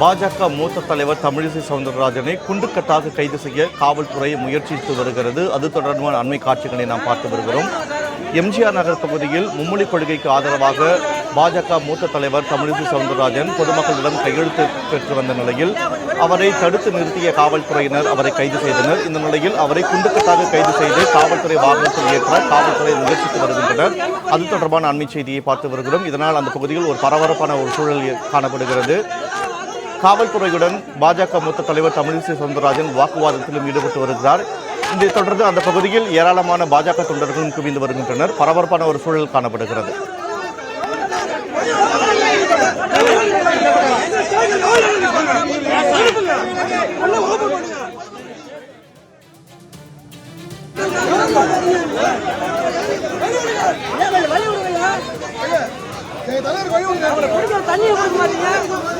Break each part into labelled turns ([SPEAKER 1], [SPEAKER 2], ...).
[SPEAKER 1] பாஜக மூத்த தலைவர் தமிழிசை சவுந்தரராஜனை குண்டுக்கட்டாக கைது செய்ய காவல்துறை முயற்சித்து வருகிறது. அது தொடர்பான அண்மை காட்சிகளை நாம் பார்த்து வருகிறோம். எம்ஜிஆர் நகர் பகுதியில் மும்மொழி கொள்கைக்கு ஆதரவாக பாஜக மூத்த தலைவர் தமிழிசை சவுந்தரராஜன் பொதுமக்களிடம் கையெழுத்து பெற்று வந்த நிலையில் அவரை தடுத்து நிறுத்திய காவல்துறையினர் அவரை கைது செய்தனர். இந்த நிலையில் அவரை குண்டுக்கட்டாக கைது செய்து காவல்துறை வாகனத்தில் ஏற்ற காவல்துறை முயற்சித்து வருகின்றனர். அது தொடர்பான அண்மை செய்தியை பார்த்து வருகிறோம். இதனால் அந்த பகுதியில் ஒரு பரபரப்பான ஒரு சூழல் காணப்படுகிறது. காவல்துறையுடன் பாஜக மூத்த தலைவர் தமிழிசை சவுந்தரராஜன் வாக்குவாதத்திலும் ஈடுபட்டு வருகிறார். இதைத் தொடர்ந்து அந்த பகுதியில் ஏராளமான பாஜக தொண்டர்களும் குவிந்து வருகின்றனர். பரபரப்பான ஒரு சூழல் காணப்படுகிறது.
[SPEAKER 2] தண்ணி கொடுக்க மாட்டீங்க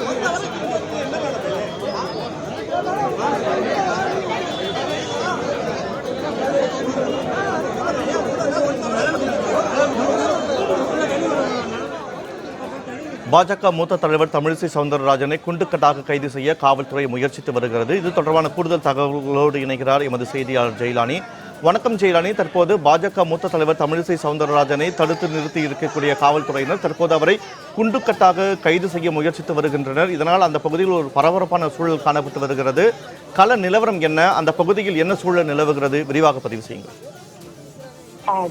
[SPEAKER 1] பாஜக மூத்த தலைவர் தமிழிசை சவுந்தரராஜனை குண்டுக்கட்டாக கைது செய்ய காவல்துறை முயற்சித்து வருகிறது. இது தொடர்பான கூடுதல் தகவல்களோடு இணைகிறார் எமது செய்தியாளர் ஜெயலானி. வணக்கம் ஜெயலானி. தற்போது பாஜக மூத்த தலைவர் தமிழிசை சவுந்தரராஜனை தடுத்து நிறுத்தி இருக்கக்கூடிய காவல்துறையினர் தற்போது அவரை குண்டுக்கட்டாக கைது செய்ய முயற்சித்து வருகின்றனர். இதனால் அந்த பகுதியில் ஒரு பரபரப்பான சூழல் காணப்பட்டு வருகிறது. கள நிலவரம் என்ன? அந்த பகுதியில் என்ன சூழல் நிலவுகிறது? விரிவாக பதிவு செய்யுங்கள்.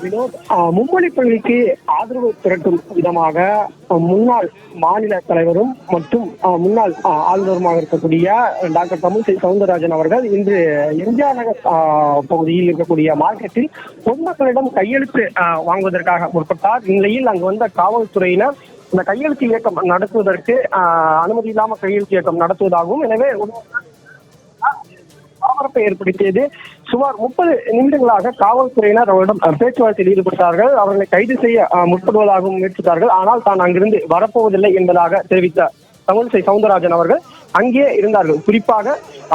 [SPEAKER 3] வினோத் ஆ, மும்மொழி கொள்கைக்கு ஆதரவு திரட்டும் விதமாக முன்னாள் மாநில தலைவரும் மற்றும் முன்னாள் ஆளுநருமாக இருக்கக்கூடிய டாக்டர் தமிழிசை சவுந்தரராஜன் அவர்கள் இன்று எம்ஜிஆர் நகர் பகுதியில் இருக்கக்கூடிய மார்க்கெட்டில் பொதுமக்களிடம் கையெழுத்து வாங்குவதற்காக முற்பட்டார். இந்நிலையில் அங்கு வந்த காவல்துறையினர் இந்த கையெழுத்து இயக்கம் நடத்துவதற்கு அனுமதி இல்லாமல் கையெழுத்து இயக்கம் நடத்துவதாகவும் எனவே பரபரப்பை ஏற்படுத்தியது. சுமார் முப்பது நிமிடங்களாக காவல்துறையினர் அவரிடம் பேச்சுவார்த்தையில் ஈடுபட்டார்கள். அவர்களை கைது செய்ய அஹ், முற்படுவதாகவும் முயற்சித்தார்கள். ஆனால் தான் அங்கிருந்து வரப்போவதில்லை என்பதாக தெரிவித்த தமிழிசை சவுந்தரராஜன் அவர்கள் அங்கே இருந்தார்கள். குறிப்பாக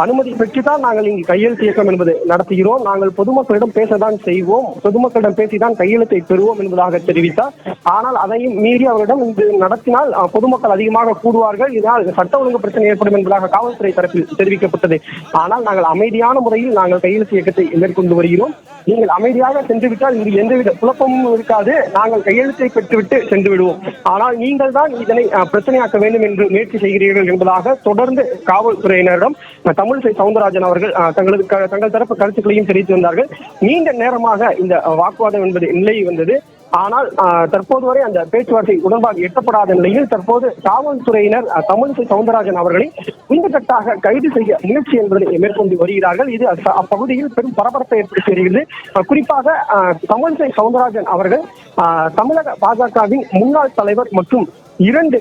[SPEAKER 3] அனுமதி பெற்றுதான் நாங்கள் இங்கு கையெழுத்து இயக்கம் என்பது நடத்துகிறோம். நாங்கள் பொதுமக்களிடம் பேசதான் செய்வோம். பொதுமக்களிடம் பேசிதான் கையெழுத்தை பெறுவோம் என்பதாக தெரிவித்தார். ஆனால் அதையும் மீறி அவரிடம் இது நடத்தினால் பொதுமக்கள் அதிகமாக கூடுவார்கள். இதனால் சட்ட ஒழுங்கு பிரச்சனை ஏற்படும் என்பதாக காவல்துறை தரப்பில் தெரிவிக்கப்பட்டது. ஆனால் நாங்கள் அமைதியான முறையில் நாங்கள் கையெழுத்து இயக்கத்தை மேற்கொண்டு வருகிறோம். நீங்கள் அமைதியாக சென்று விட்டால் இங்கு எந்தவித குழப்பமும் இருக்காது. நாங்கள் கையெழுத்தை பெற்றுவிட்டு சென்று விடுவோம். ஆனால் நீங்கள் தான் இதனை பிரச்சனையாக்க வேண்டும் என்று முயற்சி செய்கிறீர்கள் என்பதாக தொடர்ந்து காவல்துறையினரிடம் தமிழிசை சவுந்தரராஜன் அவர்கள் தங்களது தங்கள் தரப்பு கருத்துக்களையும் தெரிவித்து வந்தார்கள். நீண்ட நேரமாக இந்த வாக்குவாதம் என்பது நிலை வந்தது. ஆனால் தற்போது வரை அந்த பேச்சுவார்த்தை உடன்பாடு எட்டப்படாத நிலையில் தற்போது காவல்துறையினர் தமிழிசை சவுந்தரராஜன் அவர்களை குண்டுகட்டாக கைது செய்ய முயற்சி என்பதை மேற்கொண்டு வருகிறார்கள். இது அப்பகுதியில் பெரும் பரபரப்பை ஏற்படுத்தி வருகிறது குறிப்பாக தமிழிசை சவுந்தரராஜன் அவர்கள் தமிழக பாஜகவின் முன்னாள் தலைவர் மற்றும் இரண்டு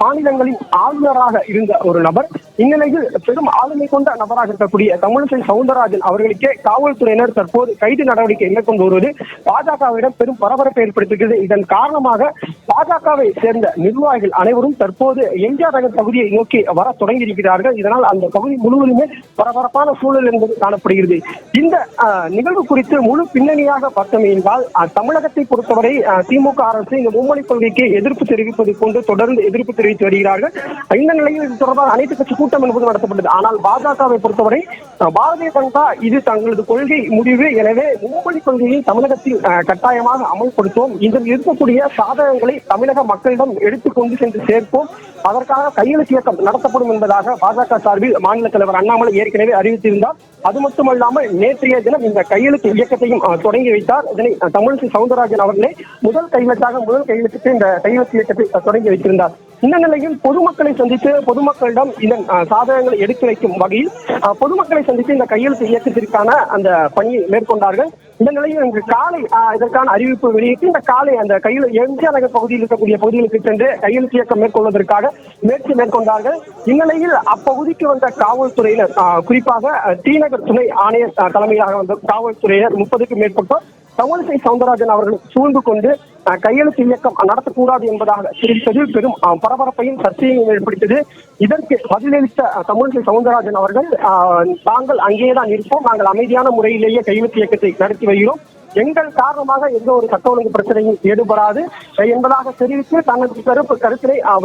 [SPEAKER 3] மாநிலங்களின் ஆளுநராக இருந்த ஒரு நபர் இந்நிலையில் பெரும் ஆளுமை கொண்ட நபராக இருக்கக்கூடிய தமிழிசை சவுந்தரராஜன் அவர்களுக்கே காவல்துறையினர் தற்போது கைது நடவடிக்கை மேற்கொண்டு வருவது பாஜகவிடம் பெரும் பரபரப்பை ஏற்படுத்துகிறது இதன் காரணமாக பாஜகவை சேர்ந்த நிர்வாகிகள் அனைவரும் தற்போது எம்ஜிஆர் நகர் பகுதியை நோக்கி வர தொடங்கி இருக்கிறார்கள் இதனால் அந்த பகுதி முழுவதுமே பரபரப்பான சூழல் என்பது காணப்படுகிறது. இந்த ஆஹ், நிகழ்வு குறித்து முழு பின்னணியாக பார்த்தோம் என்றால் தமிழகத்தை பொறுத்தவரை திமுக அரசு இந்த மும்மொழி கொள்கைக்கு எதிர்ப்பு தெரிவிப்பது போன்ற வந்து தொடர்ந்து எதிர்ப்பு தெரிவித்து வருகிறார்கள். இந்த நிலையில் இது தொடர்பாக அனைத்து கட்சி கூட்டம் என்பது நடத்தப்பட்டது. ஆனால் பாஜகவை பொறுத்தவரை பாரதிய ஜனதா இது தங்களது கொள்கை முடிவு. எனவே மும்மொழி கொள்கையை தமிழகத்தில் கட்டாயமாக அமல்படுத்துவோம். இதில் இருக்கக்கூடிய சாதகங்களை தமிழக மக்களிடம் எடுத்துக்கொண்டு சென்று சேர்ப்போம். அதற்காக கையெழுத்து இயக்கம் நடத்தப்படும் என்பதாக பாஜக சார்பில் மாநில தலைவர் அண்ணாமலை ஏற்கனவே அறிவித்திருந்தார். அது மட்டுமல்லாமல் நேற்றைய தினம் இந்த கையெழுத்து இயக்கத்தையும் தொடங்கி வைத்தார். இதனை தமிழிசை சவுந்தரராஜன் அவர்களே முதல் கையெழுத்தாக முதல் கையெழுத்துக்கு இந்த கையெழுத்து இயக்கத்தை தொடங்கி வைத்திருந்தார். இந்த நிலையில் பொதுமக்களை சந்தித்து பொதுமக்களிடம் இதன் சாதனங்களை சாதகங்களை எடுத்து வைக்கும் வகையில் பொதுமக்களை சந்தித்து இந்த கையெழுத்து இயக்கத்திற்கான அந்த பணியை மேற்கொண்டார்கள். இந்த நிலையில் இன்று காலை இதற்கான அறிவிப்பு வெளியிட்டு இந்த காலை அந்த கையில் எம்ஜிஆர் நகர் பகுதியில் இருக்கக்கூடிய பகுதிகளுக்கு சென்று கையெழுத்து இயக்கம் மேற்கொள்வதற்காக முயற்சி மேற்கொண்டார்கள். இந்நிலையில் அப்பகுதிக்கு வந்த காவல்துறையினர் குறிப்பாக டி தீநகர் துணை ஆணையர் தலைமையிலாக தலைமையாக வந்த காவல்துறையினர் முப்பதுக்கும் மேற்பட்டோர் தமிழிசை சவுந்தரராஜன் அவர்கள் சூழ்ந்து கொண்டு கையெழுத்து இயக்கம் நடத்தக்கூடாது என்பதாக தெரிவித்தது பெரும் பரபரப்பையும் சர்ச்சையையும் ஏற்படுத்தியது. இதற்கு பதிலளித்த தமிழிசை சவுந்தரராஜன் அவர்கள் அஹ், நாங்கள் அங்கேதான் இருப்போம். நாங்கள் அமைதியான முறையிலேயே கையெழுத்து இயக்கத்தை நடத்தி வருகிறோம். எங்கள் காரணமாக எந்த ஒரு சட்ட ஒழுங்கு பிரச்சனையும் ஈடுபடாது என்பதாக தெரிவித்து தங்களுக்கு கருப்பு கருத்தினை அஹ்,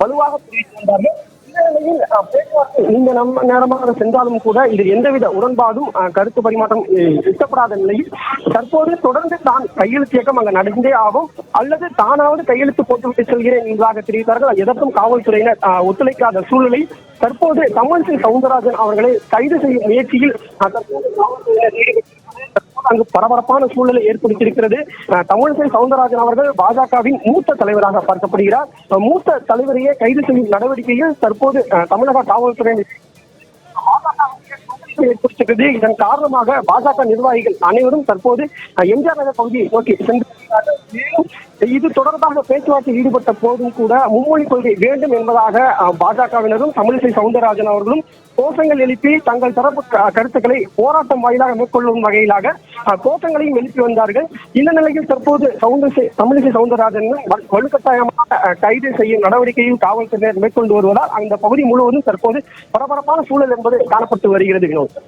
[SPEAKER 3] வலுவாக தெரிவித்து வந்தார்கள். இந்த நிலையில் பேச்சுவார்த்தை நம்ம நேரமாக சென்றாலும் கூட இது எந்தவித உடன்பாடும் கருத்து பரிமாற்றம் அஹ், எட்டப்படாத நிலையில் தற்போது தொடர்ந்து தான் கையெழுத்து இயக்கம் அங்கு நடந்தே ஆகும். அல்லது தானாவது கையெழுத்து போட்டுவிட்டு செல்கிறேன் என்பதாக தெரிவித்தார்கள். எதற்கும் காவல்துறையினர் அஹ், ஒத்துழைக்காத சூழ்நிலை. தற்போது தமிழிசை சவுந்தரராஜன் அவர்களை கைது செய்யும் முயற்சியில் தற்போது காவல்துறையினர் ஈடுபட்டு அங்கு பரபரப்பான சூழ்நிலை ஏற்படுத்தியிருக்கிறது. தமிழிசை சவுந்தரராஜன் அவர்கள் பாஜகவின் மூத்த தலைவராக பார்க்கப்படுகிறார். மூத்த தலைவரையே கைது செய்யும் நடவடிக்கையில் தற்போது தமிழக காவல்துறை ஏற்படுத்துகிறது இதன் காரணமாக பாஜக நிர்வாகிகள் அனைவரும் தற்போது எம்ஜிஆர் நகர் பகுதியை நோக்கி சென்று இது தொடர்பாக பேச்சுவார்த்தையில் ஈடுபட்ட போதும் கூட மும்மொழி கொள்கை வேண்டும் என்பதாக பாஜகவினரும் தமிழிசை சவுந்தரராஜன் அவர்களும் கோஷங்கள் எழுப்பி தங்கள் தரப்பு கருத்துக்களை போராட்டம் வாயிலாக மேற்கொள்ளும் வகையிலாக கோஷங்களையும் எழுப்பி வந்தார்கள். இந்த நிலையில் தற்போது சவுந்தரசை தமிழிசை சவுந்தரராஜன் வலுக்கட்டாயமாக கைது செய்யும் நடவடிக்கையும் காவல்துறையினர் மேற்கொண்டு வருவதால் அந்த பகுதி முழுவதும் தற்போது பரபரப்பான சூழல் என்பது காணப்பட்டு வருகிறது வினோத்.